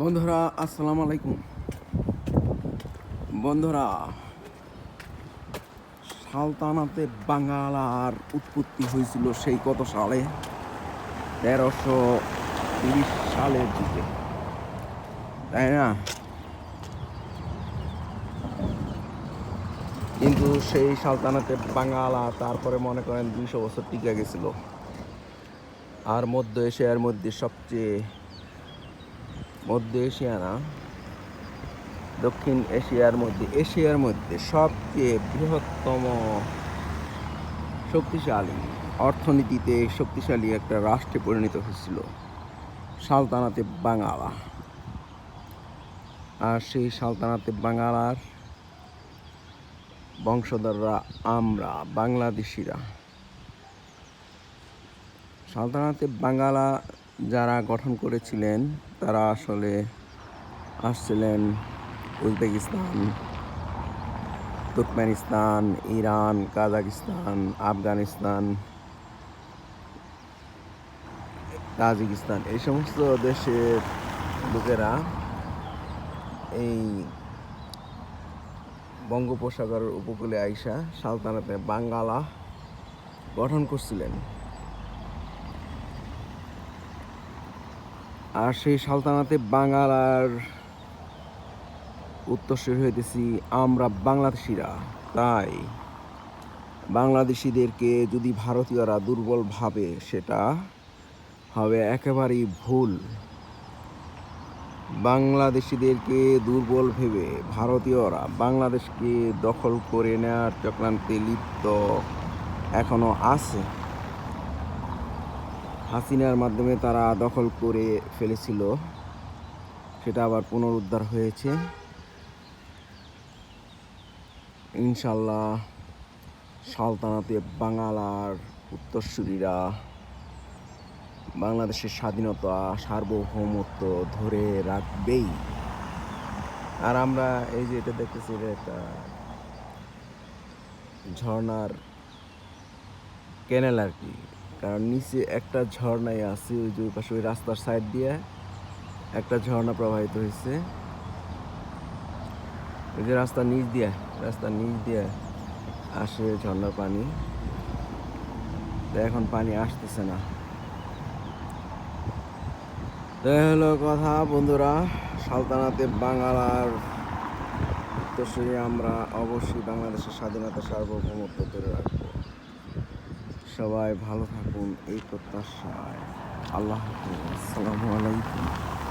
বন্ধুরা, আসসালামু আলাইকুম। বন্ধুরা, সালতানাতে বাঙালার উৎপত্তি হয়েছিল সেই কত সালে? তেরোশো তিরিশ সালের দিকে। তাই না? কিন্তু সেই সালতানাতে বাঙালা তারপরে মনে করেন দুইশো বছর টিকে গেছিল। আর মধ্য এশিয়ার মধ্যে সবচেয়ে মধ্য এশিয়া না, দক্ষিণ এশিয়ার মধ্যে এশিয়ার মধ্যে সবচেয়ে বৃহত্তম শক্তিশালী অর্থনীতিতে শক্তিশালী একটা রাষ্ট্রে পরিণত হয়েছিল সালতানাতে বাঙালা। আর সেই সালতানাতে বাঙালার বংশধররা আমরা, বাংলাদেশিরা। সালতানাতে বাঙালা যারা গঠন করেছিলেন, তারা আসলে আসছিলেন Uzbekistan, Turkmenistan, Iran, Kazakhstan, Afghanistan, Tajikistan, এই সমস্ত দেশের লোকেরা এই বঙ্গোপসাগরের উপকূলে আইসা সালতানাতে বাঙ্গালা গঠন করছিলেন। আর সেই সালতানাতে বাঙালার উত্তরসূরি হইতেছি আমরা বাংলাদেশিরা। তাই বাংলাদেশিদেরকে যদি ভারতীয়রা দুর্বল ভাবে, সেটা হবে একেবারেই ভুল। বাংলাদেশিদেরকে দুর্বল ভেবে ভারতীয়রা বাংলাদেশকে দখল করে নেওয়ার চক্রান্তে লিপ্ত এখনও আছে। হাসিনার মাধ্যমে তারা দখল করে ফেলেছিল। সেটা আবার পুনরুদ্ধার হয়েছে। ইনশাল্লাহ সালতানাতে বাঙালার উত্তরসূরিরা বাংলাদেশের স্বাধীনতা, সার্বভৌমত্ব ধরে রাখবেই। আর আমরা এই যে এটা দেখতেছি, এটা একটা ঝর্নার ক্যানেল আর কি। কারণ নিচে একটা ঝর্ণাই আছে, ওই যে পাশে, ওই রাস্তার সাইড দিয়ে একটা ঝর্ণা প্রবাহিত হয়েছে ওই যে রাস্তার নিচ দিয়ে, রাস্তার নিচ দিয়ে আসে ঝর্ণার পানি। এখন পানি আসতেছে না। হলো কথা, বন্ধুরা, সালতানাতে বাঙালার উত্তরসূরি আমরা অবশ্যই বাংলাদেশের স্বাধীনতা সার্বভৌমত্ব ধরে রাখব। সবাই ভালো থাকুন এই প্রত্যাশায়। আল্লাহ হাফিজ। আসসালামু আলাইকুম।